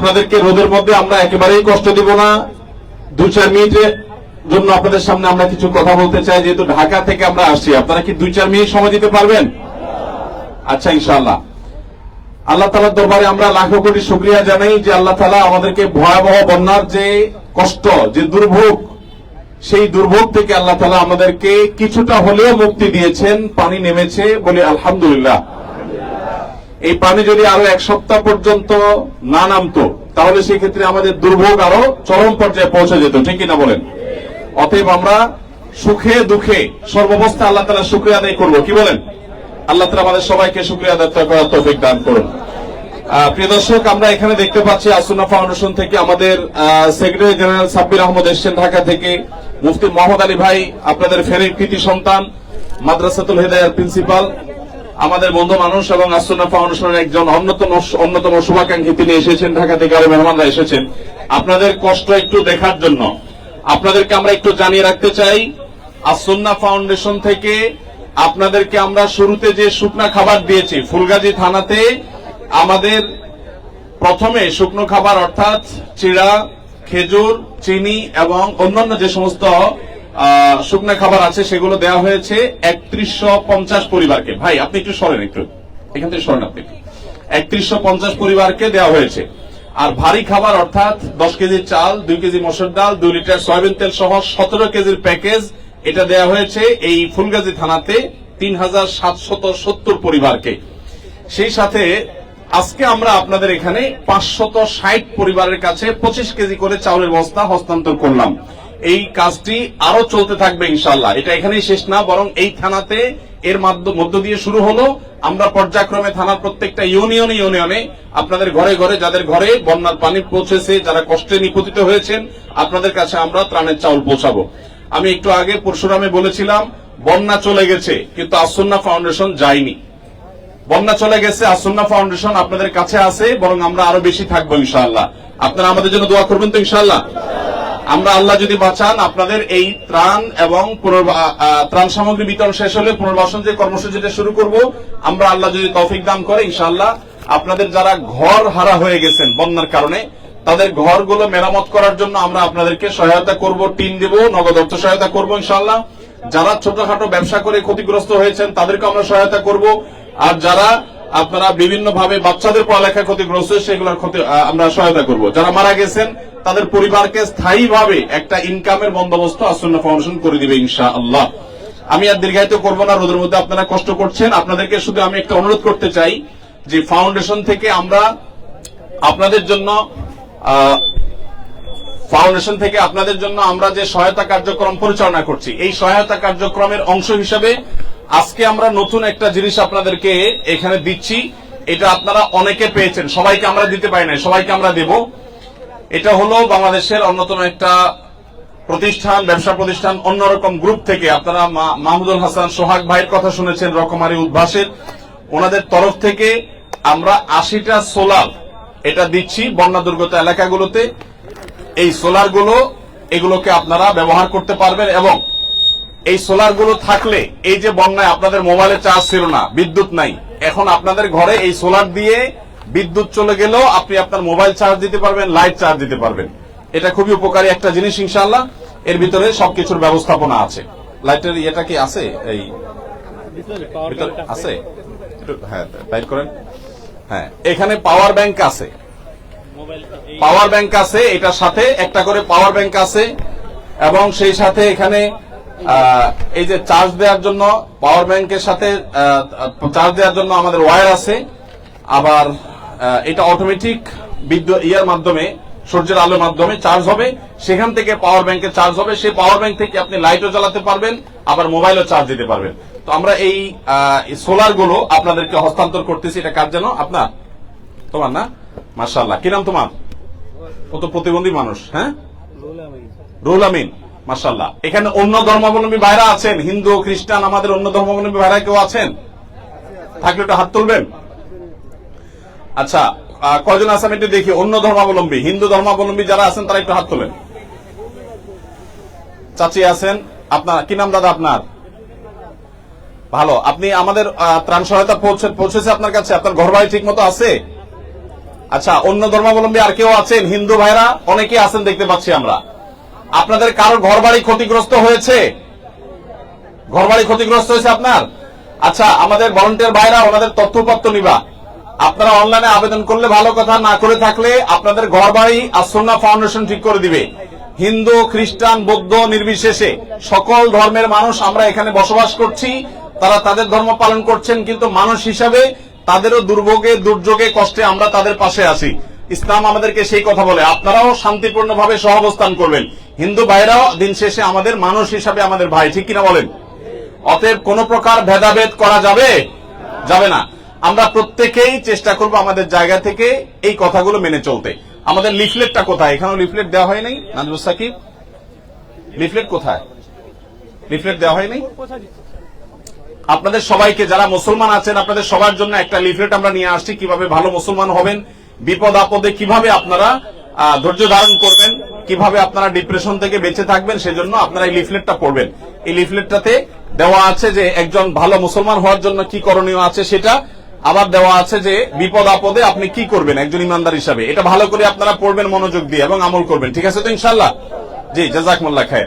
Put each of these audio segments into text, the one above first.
আপনাদেরকে রোদের মধ্যে আমরা একেবারেই কষ্ট দিব না। দু চার মিনিটের জন্য আপনাদের সামনে আমরা কিছু কথা বলতে চাই, যেহেতু ঢাকা থেকে আমরা আসছি। আপনারা কি দুই চার মিনিট সময় দিতে পারবেন? আচ্ছা ইনশাআল্লাহ। আল্লাহ তালার দরবারে আমরা লাখো কোটি শুক্রিয়া জানাই যে আল্লাহ তালা আমাদেরকে ভয়াবহ বন্যার যে কষ্ট, যে দুর্ভোগ, সেই দুর্ভোগ থেকে আল্লাহ তালা আমাদেরকে কিছুটা হলেও মুক্তি দিয়েছেন, পানি নেমেছে বলে আলহামদুলিল্লাহ। এই পানি যদি আরও এক সপ্তাহ পর্যন্ত না নামতো, তাহলে সেই ক্ষেত্রে আমাদের দুর্ভোগ আরও চরম পর্যায়ে পৌঁছে যেত, ঠিক কিনা বলেন? অতএব আমরা সুখে দুঃখে সর্বাবস্থা আল্লাহ তালা শুক্রিয়া আদায় করব, কি বলেন? আল্লাহ তালা আমাদের সবাইকে শুক্রিয়া আদায় করার তৌফিক দান করুন। প্রিয় দর্শক, আমরা এখানে দেখতে পাচ্ছি আসুনা ফাউন্ডেশন থেকে আমাদের সেক্রেটারি জেনারেল সাব্বির আহমদ এসছেন ঢাকা থেকে। মুফতি মোহাম্মদ আলী ভাই, আপনাদের ফেরের কৃতি সন্তান, মাদ্রাসাতুল হেদায়ার প্রিন্সিপাল। আমাদের বন্ধু মানুষ এবং আসুনা ফাউন্ডেশনের একজন অন্যতম অন্যতম শুভাকাঙ্ক্ষী তিনি এসেছেন, ঢাকা থেকে আরও মেহমানরা এসেছেন। আপনাদের কষ্ট একটু দেখার জন্য। আপনাদেরকে আমরা একটু জানিয়ে রাখতে চাই আসন্না ফাউন্ডেশন থেকে আপনাদেরকে আমরা শুরুতে যে শুকনা খাবার দিয়েছি, ফুলগাজী থানাতে আমাদের প্রথমে শুকনো খাবার অর্থাৎ চিড়া, খেজুর, চিনি এবং অন্যান্য যে সমস্ত শুকনো খাবার আছে, সেগুলো দেওয়া হয়েছে একত্রিশশো পঞ্চাশ পরিবারকে। ভাই, আপনি একটু সরেন একটু। এখান থেকে সরেন আপনি। একত্রিশশো পঞ্চাশ পরিবারকে দেওয়া হয়েছে। আর ভারী খাবার অর্থাৎ দশ কেজি চাল, দুই কেজি মসুর ডাল, দুই লিটার সয়াবিন তেল সহ সতেরো কেজির প্যাকেজ এটা দেওয়া হয়েছে এই ফুলগাজী থানাতে তিন হাজার সাতশত সত্তর পরিবারকে। সেই সাথে আজকে আমরা আপনাদের এখানে পাঁচশত ষাট পরিবারের কাছে পঁচিশ কেজি করে চাউলের বস্তা হস্তান্তর করলাম। এই কাজটি আরও চলতে থাকবে ইনশাল্লাহ এটা এখানেই শেষ না, বরং এই থানাতে এর মধ্য দিয়ে শুরু হলো। আমরা পর্যায়ক্রমে থানার প্রত্যেকটা ইউনিয়নে ইউনিয়নে আপনাদের ঘরে ঘরে, যাদের ঘরে বন্যার পানি পৌঁছেছে, যারা কষ্টে নিপতিত হয়েছেন, আপনাদের কাছে আমরা ত্রাণের চাউল পৌঁছাবো। আমি একটু আগে পরশুরামে বলেছিলাম, বন্যা চলে গেছে, কিন্তু আসন্না ফাউন্ডেশন যায়নি। বন্যা চলে গেছে, আসন্না ফাউন্ডেশন আপনাদের কাছে আছে, বরং আমরা আরও বেশি থাকব ইনশাআল্লাহ। আপনারা আমাদের জন্য দোয়া করবেন তো ইনশাআল্লাহ? আমরা আল্লাহ যদি বাঁচান, আপনাদের এই ত্রাণ এবং ত্রাণ সামগ্রী বিতরণ শেষ হলে পুনর্বাসন যে কর্মসূচিটা শুরু করব, আমরা আল্লাহ যদি তৌফিক দান করে, ইনশাআল্লাহ আপনাদের যারা ঘর হারা হয়ে গেছেন বন্যার কারণে, তাদের ঘরগুলো মেরামত করার জন্য আমরা আপনাদেরকে সহায়তা করব টিম দেব, নগদ অর্থ সহায়তা করব, ইনশাআল্লাহ। যারা ছোটখাটো ব্যবসা করে ক্ষতিগ্রস্ত হয়েছেন, তাদেরকে আমরা সহায়তা করব। আর যারা আপনারা বিভিন্ন ভাবে বাচ্চাদের পড়ালেখা ক্ষতিগ্রস্ত সেগুলোর ক্ষতি আমরা সহায়তা করব। যারা মারা গেছেন তাদের পরিবারকে স্থায়ীভাবে একটা ইনকামের বন্দোবস্ত আসন্ন ফাউন্ডেশন করে দিবে ইনশা আল্লাহ আমি আর দীর্ঘায়িত করব না, রোদের মধ্যে আপনারা কষ্ট করছেন। আপনাদেরকে শুধু আমি একটা অনুরোধ করতে চাই যে ফাউন্ডেশন থেকে আমরা আপনাদের জন্য ফাউন্ডেশন থেকে আপনাদের জন্য আমরা যে সহায়তা কার্যক্রম পরিচালনা করছি, এই সহায়তা কার্যক্রমের অংশ হিসেবে আজকে আমরা নতুন একটা জিনিস আপনাদেরকে এখানে দিচ্ছি। এটা আপনারা অনেকে পেয়েছেন, সবাইকে আমরা দিতে পারি না সবাইকে আমরা দেব। এটা হলো বাংলাদেশের অন্যতম একটা প্রতিষ্ঠান, ব্যবসা প্রতিষ্ঠান, অন্যরকম গ্রুপ থেকে আপনারা মাহমুদুল হাসান সোহাগ ভাইয়ের কথা শুনেছেন, রকমারি উদ্ভাসের। ওনাদের তরফ থেকে আমরা আশিটা সোলার এটা দিচ্ছি বন্যা দুর্গত এলাকাগুলোতে। এই সোলারগুলো এগুলোকে আপনারা ব্যবহার করতে পারবেন এবং এই সোলারগুলো থাকলে এই যে বন্যায় আপনাদের মোবাইলে চার্জ ছিল না, বিদ্যুৎ নাই, এখন আপনাদের ঘরে এই সোলার দিয়ে বিদ্যুৎ চলে গেলেও আপনি আপনার মোবাইল চার্জ দিতে পারবেন লাইট চার্জ দিতে পারবেন। এটা খুবই উপকারী একটা জিনিস ইনশাল্লাহ এর ভিতরে সবকিছুর ব্যবস্থাপনা আছে। লাইটের ইয়েটা কি আছে? এই আছে। হ্যাঁ করেন। হ্যাঁ এখানে পাওয়ার ব্যাংক আছে। পাওয়ার ব্যাংক আছে এটার সাথে একটা করে পাওয়ার ব্যাংক আছে। এবং সেই সাথে এখানে এই যে চার্জ দেওয়ার জন্য পাওয়ার ব্যাংকের সাথে চার্জ দেওয়ার জন্য আমাদের ওয়্যার আছে। আবার এটা অটোমেটিক বিদ্যুৎ ইয়ার মাধ্যমে, সূর্যের আলোর মাধ্যমে চার্জ হবে। সেখান থেকে পাওয়ার ব্যাংকে চার্জ হবে। সেই পাওয়ার ব্যাংক থেকে আপনি লাইটও চালাতে পারবেন, আবার মোবাইলও চার্জ দিতে পারবেন। তো আমরা এই সোলারগুলো আপনাদেরকে হস্তান্তর করতেছি। এটা কার যেন আপনার? তোমার না? মার্শাল্লাহ কি নাম তোমার? ও তো প্রতিবন্ধী মানুষ হ্যাঁ? রুহুল আমিন। মার্শাল্লাহ এখানে অন্য ধর্মাবলম্বী ভাইরা আছেন? হিন্দু, খ্রিস্টান, আমাদের অন্য ধর্মাবলম্বী ভাইরা কেউ আছেন? থাকলে একটু হাত তুলবেন। আচ্ছা কয়জন আছেন একটু দেখি। অন্য ধর্মাবলম্বী, হিন্দু ধর্মাবলম্বী যারা আছেন, তারা একটু হাত তোলেন। চাচি আছেন, আপনার, কি নাম দাদা আপনার? ভালো, আপনি আমাদের ত্রাণ সহায়তা পৌঁছে, পৌঁছেছে আপনার কাছে? আপনার ঘর বাড়ি ঠিক মতো আছে? আচ্ছা অন্য ধর্মাবলম্বী আর কেউ আছেন? হিন্দু ভাইরা, অনেকেই আছেন, দেখতে পাচ্ছি আমরা। আপনাদের কারও ঘর বাড়ি ক্ষতিগ্রস্ত হয়েছে? ঘর বাড়ি ক্ষতিগ্রস্ত হয়েছে আপনার? আচ্ছা আমাদের ভলেন্টিয়ার ভাইরা, ওনাদের তথ্যপত্র নিবা। আপনারা অনলাইনে আবেদন করলে ভালো কথা, না করে থাকলে আপনাদের ঘর বাড়ি আসন্না ফাউন্ডেশন ঠিক করে দিবে। হিন্দু, খ্রিস্টান, বৌদ্ধ নির্বিশেষে সকল ধর্মের মানুষ আমরা এখানে বসবাস করছি। তারা তাদের ধর্ম পালন করছেন, কিন্তু মানুষ হিসাবে তাদেরও দুর্ভোগে, দুর্যোগে, কষ্টে আমরা তাদের পাশে আছি। ইসলাম আমাদেরকে সেই কথা বলে, আপনারাও শান্তিপূর্ণভাবে সহাবস্থান করবেন। হিন্দু ভাইরাও দিন শেষে আমাদের মানুষ হিসাবে আমাদের ভাই, ঠিক কিনা বলেন? অতএব কোন প্রকার ভেদাভেদ করা যাবে? যাবে না। আমরা প্রত্যেকেই চেষ্টা করব আমাদের জায়গা থেকে এই কথাগুলো মেনে চলতে। আমাদের লিফলেটটা কোথায়? এখানেও লিফলেট দেওয়া হয় নাই, নাজমুস সাকিব? লিফলেট কোথায়? লিফলেট দেওয়া হয় নাই? আপনাদের সবাইকে, যারা মুসলমান আছেন, আপনাদের সবার জন্য একটা লিফলেট আমরা নিয়ে আসছি, কীভাবে ভালো মুসলমান হবেন, বিপদ আপদে কীভাবে আপনারা ধৈর্য ধারণ করবেন, কীভাবে আপনারা ডিপ্রেশন থেকে বেঁচে থাকবেন, সেজন্য আপনারা এই লিফলেটটা পড়বেন। এই লিফলেটটাতে দেওয়া আছে যে, একজন ভালো মুসলমান হওয়ার জন্য কি করণীয় আছে সেটা আবার দেওয়া আছে যে বিপদ আপদে আপনি কি করবেন একজন ইমানদার হিসাবে। এটা ভালো করে আপনারা পড়বেন, মনোযোগ দিয়ে এবং আমল করবেন। ঠিক আছে তো ইনশাল্লাহ জি, জাজাকমুল্লাহ খায়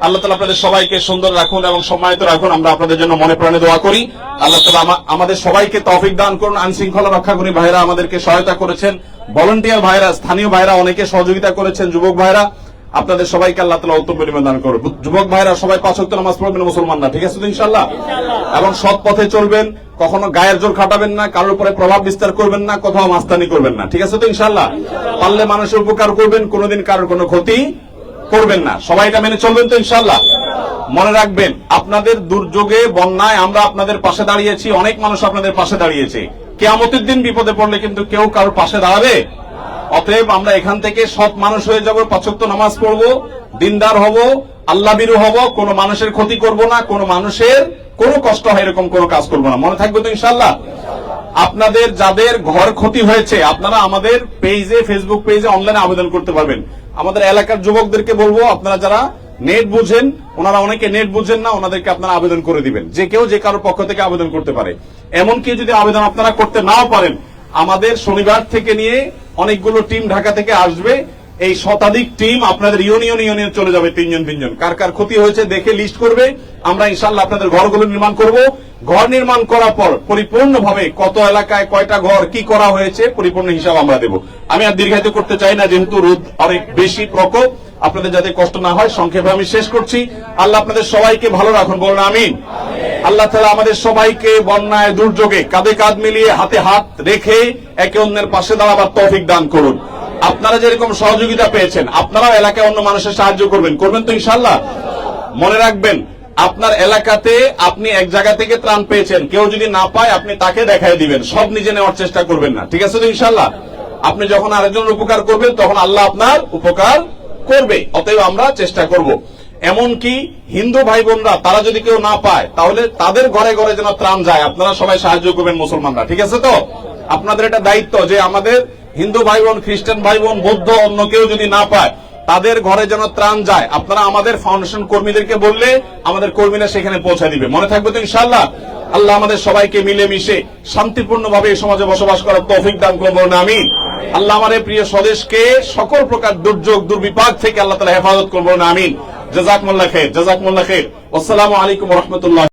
আল্লাহ তালা আপনাদের সবাইকে সুন্দর রাখুন এবং সম্মানিত রাখুন। আমরা আপনাদের জন্য মনে প্রাণে দোয়া করি। আল্লাহ তালা আমা- আমাদের সবাইকে তৌফিক দান করুন। আইন শৃঙ্খলা রক্ষা করি। ভাইরা আমাদেরকে সহায়তা করেছেন। ভলেন্টিয়ার ভাইরা, স্থানীয় ভাইরা অনেকে সহযোগিতা করেছেন, যুবক ভাইরা। আপনাদের সবাইকে আল্লাহ তালা উত্তম পরিমাণ দান করুন যুবক ভাইরা সবাই পাঁচ ওয়াক্ত নামাজ পড়বেন মুসলমানরা ঠিক আছে তো ইনশাল্লাহ এবং সৎ পথে চলবেন কখনো গায়ের জোর খাটাবেন না কারোর উপরে প্রভাব বিস্তার করবেন না কোথাও মাস্তানি করবেন না ঠিক আছে তো ইনশাল্লাহ পারলে মানুষের উপকার করবেন কোনোদিন কারোর কোনো ক্ষতি করবেন না। সবাই এটা মেনে চলবেন তো ইনশাল্লাহ মনে রাখবেন আপনাদের দুর্যোগে বন্যায় আমরা আপনাদের পাশে দাঁড়িয়েছি অনেক মানুষ আপনাদের পাশে দাঁড়িয়েছে। কেয়ামতের দিন বিপদে পড়লে কিন্তু কেউ কারোর পাশে দাঁড়াবে অতএব আমরা এখান থেকে সৎ মানুষ হয়ে যাব, পাঁচক্ত নামাজ পড়ব, দিনদার হব, আল্লাহ বিরু হব, কোন মানুষের ক্ষতি করব না, কোন মানুষের কোনো কষ্ট হয় এরকম কোনো কাজ করব না। মনে থাকবে তো ইনশাল্লাহ আপনাদের যাদের ঘর ক্ষতি হয়েছে, আপনারা আমাদের পেজে ফেসবুক পেজে অনলাইনে আবেদন করতে পারবেন। আমাদের এলাকার যুবকদেরকে বলব, আপনারা যারা নেট বুঝেন, ওনারা অনেকে নেট বুঝেন না, ওনাদেরকে আপনারা আবেদন করে দিবেন। যে কেউ যে কারোর পক্ষ থেকে আবেদন করতে পারে। এমনকি যদি আবেদন আপনারা করতে নাও পারেন, আমাদের শনিবার থেকে নিয়ে অনেকগুলো টিম ঢাকা থেকে আসবে। এই শতাধিক টিম আপনাদের ইউনিয়ন ইউনিয়ন চলে যাবে তিনজন তিনজন। কার কার ক্ষতি হয়েছে দেখে লিস্ট করবে। আমরা ইনশাল্লাহ আপনাদের ঘরগুলো নির্মাণ করব। ঘর নির্মাণ করার পর পরিপূর্ণভাবে কত এলাকায় কয়টা ঘর, কি করা হয়েছে, পরিপূর্ণ হিসাব আমরা দেব। আমি আর দীর্ঘায়িত করতে চাই না, যেহেতু রোদ অনেক বেশি প্রকোপ আপনাদের যাতে কষ্ট না হয়, সংক্ষেপে আমি শেষ করছি। আল্লাহ আপনাদের সবাইকে ভালো রাখুন, বলুন আমিন। আল্লাহ তালা আমাদের সবাইকে বন্যায়, দুর্যোগে কাঁধে কাঁধ মিলিয়ে হাতে হাত রেখে একে অন্যের পাশে দাঁড়াবার তৌফিক দান করুন। আপনারা যেরকম সহযোগিতা পেয়েছেন, আপনারাও এলাকায় অন্য মানুষের সাহায্য করবেন। করবেন তো ইনশাল্লাহ মনে রাখবেন, আপনার এলাকাতে আপনি এক জায়গা থেকে ত্রাণ পেয়েছেন। কেউ যদি না পায়, আপনি তাকে দেখাই দিবেন। সব নিজে নেওয়ার চেষ্টা করবেন না। ঠিক আছে তো ইনশাল্লাহ আপনি যখন আরেকজনের উপকার করবেন, তখন আল্লাহ আপনার উপকার করবে। অতএব আমরা চেষ্টা করব। এমনকি হিন্দু ভাই বোনরা তারা যদি কেউ না পায়, তাহলে তাদের ঘরে ঘরে যেন ত্রাণ যায়। আপনারা সবাই সাহায্য করবেন মুসলমানরা, ঠিক আছে তো? আপনাদের এটা দায়িত্ব যে আমাদের হিন্দু ভাই বোন খ্রিস্টান ভাই বোন বৌদ্ধ, অন্য কেউ যদি না পায়, তাদের ঘরে যেন ত্রাণ যায়। আপনারা আমাদের ফাউন্ডেশন কর্মীদেরকে বললে আমাদের কর্মীরা সেখানে পৌঁছে দিবে। মনে থাকবে তো ইনশাল্লাহ আল্লাহ আমাদের সবাইকে মিলেমিশে শান্তিপূর্ণভাবে এই সমাজে বসবাস করার তৌফিক দান করব না আমি আল্লাহ আমার প্রিয় স্বদেশকে সকল প্রকার দুর্যোগ, দুর্বিপাক থেকে আল্লাহ তালা হেফাজত করব না আমিন। জাজাকমুল্লাহ খের জাজাকমুল্লাহ খের আসসালামু আলাইকুম রহমতুল্লাহ।